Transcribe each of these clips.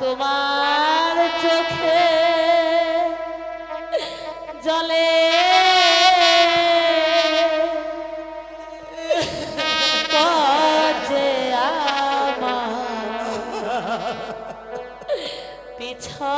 তোমার চোখে জলে। পিছা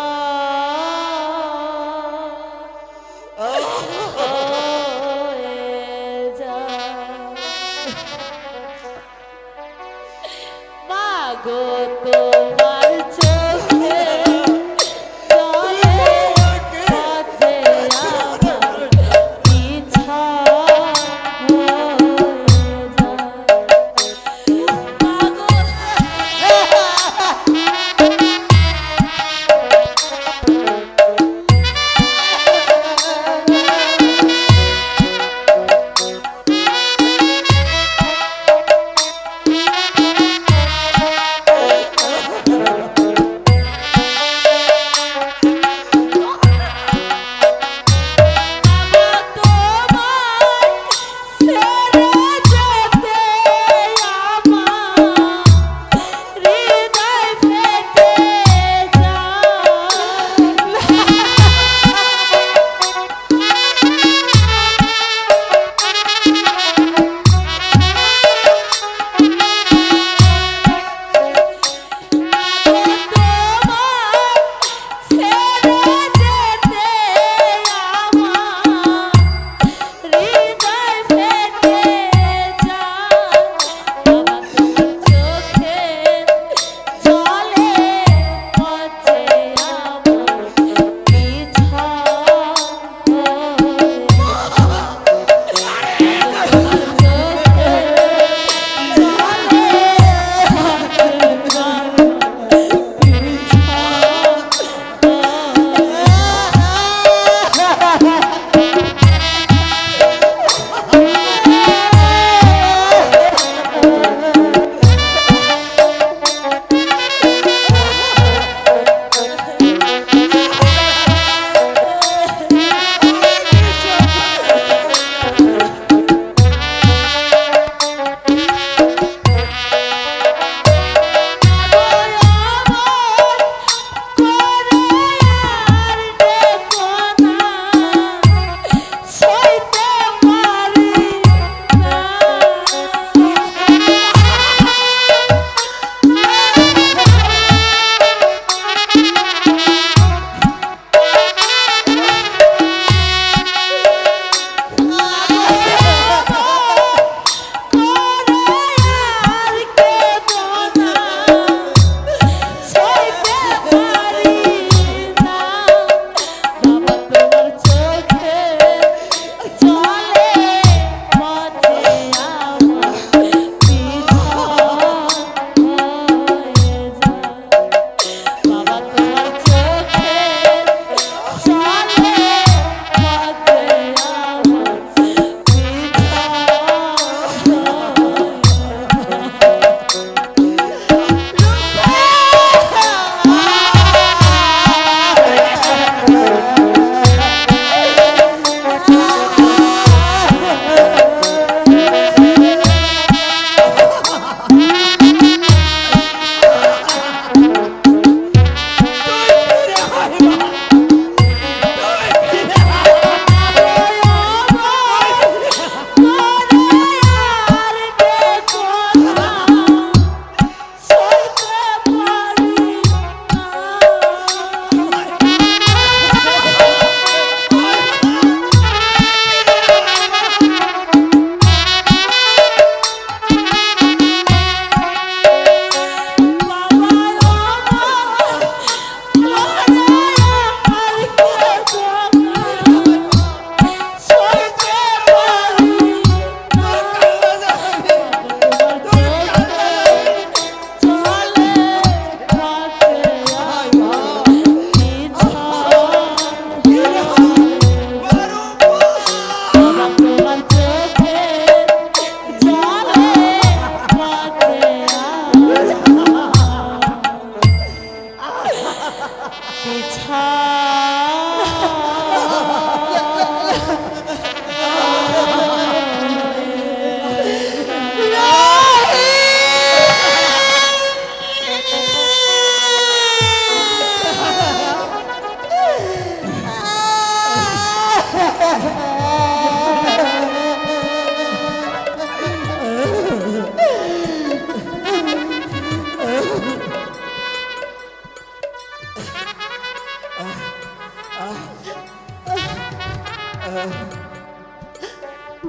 그 차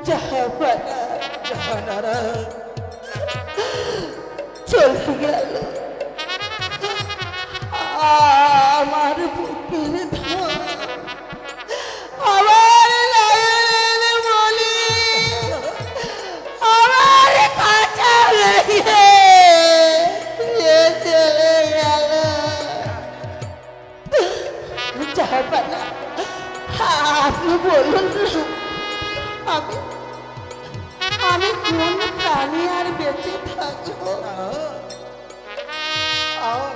জাহাপানা জাহানারা চলে গেল আমার বুকের আপনি বলুন আমি আমি কোন প্রাণী আর বেঁচে থাকব আর আর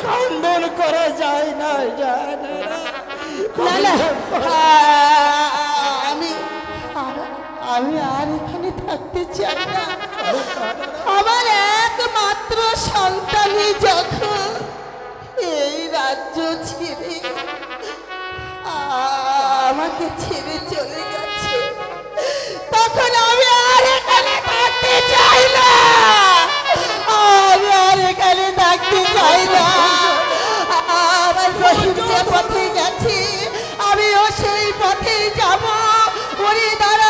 খণ্ডন করা যায় না আমি আমি আর এখানে থাকতে চাই না। আমার একমাত্র সন্তানই যখন এই রাজ্য ছেড়ে আমাকে ছেড়ে চলে থাকতে চাই না পথে গেছি আমিও সেই পথে যাব। ওরে তার